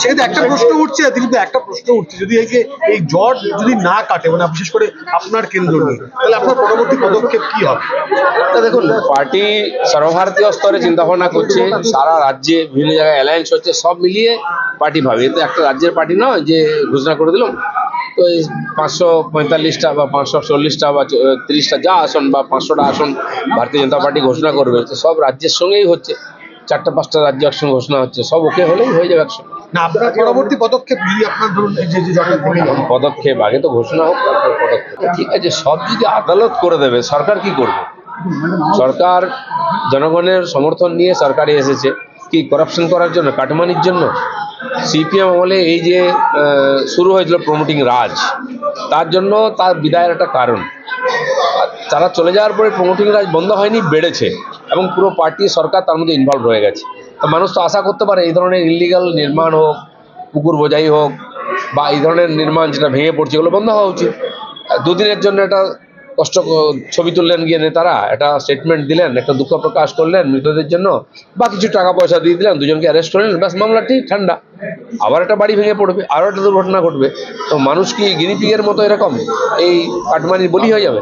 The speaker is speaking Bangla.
সেক্ষেত্রে একটা প্রশ্ন উঠছে কিন্তু একটা প্রশ্ন উঠছে। যদি এই জট যদি না কাটে মানে বিশেষ করে আপনার কেন্দ্র নিয়ে, তাহলে আপনার পরবর্তী পদক্ষেপ কি হবে? দেখুন, পার্টি সর্বভারতীয় স্তরে চিন্তা ভাবনা করছে, সারা রাজ্যে বিভিন্ন জায়গায় অ্যালায়েন্স হচ্ছে, সব মিলিয়ে পার্টি ভাবে। এ তো একটা রাজ্যের পার্টি নয় যে ঘোষণা করে দিলাম। তো এই পাঁচশো পঁয়তাল্লিশটা বা পাঁচশো চল্লিশটা বা তিরিশটা যা আসন বা পাঁচশোটা আসন ভারতীয় জনতা পার্টি ঘোষণা করবে, তো সব রাজ্যের সঙ্গেই হচ্ছে। চারটা পাঁচটা রাজ্য একসঙ্গে ঘোষণা হচ্ছে, সব ওকে হলেই হয়ে যাবে একসঙ্গে। না আপনার পরবর্তী পদক্ষেপ যদি আপনার ধরুন যে যে পদক্ষেপ আগে তো ঘোষণা হোক তারপর পদক্ষেপ। ঠিক আছে সব যদি আদালত করে দেবে সরকার কি করবে? সরকার জনগণের সমর্থন নিয়ে সরকারে এসেছে। কি করাপশন করার জন্য কাটমানির জন্য? সিপিএম আমলে এই যে শুরু হয়েছিল প্রমোটিং রাজ তার জন্য তার বিদায়ের একটা কারণ। তারা চলে যাওয়ার পরে প্রমোটিং রাজ বন্ধ হয়নি বেড়েছে। এবং পুরো পার্টি, সরকার তার মধ্যে ইনভলভ হয়ে গেছে। তো মানুষ তো আশা করতে পারে এই ধরনের ইলিগাল নির্মাণ হোক, পুকুর বোঝাই হোক, বা এই ধরনের নির্মাণ যেটা ভেঙে পড়ছে, এগুলো বন্ধ হওয়া উচিত। দুদিনের জন্য একটা কষ্ট, ছবি তুললেন গিয়ে নেতারা, একটা স্টেটমেন্ট দিলেন, একটা দুঃখ প্রকাশ করলেন মৃতদের জন্য, বা কিছু টাকা পয়সা দিয়ে দিলেন, দুজনকে অ্যারেস্ট করলেন, ব্যাস মামলাটি ঠান্ডা। আবার একটা বাড়ি ভেঙে পড়বে, আরও একটা দুর্ঘটনা ঘটবে। তো মানুষ কি গিনিপিগের মতো এরকম? এই কাটমানির বলি হয়ে যাবে।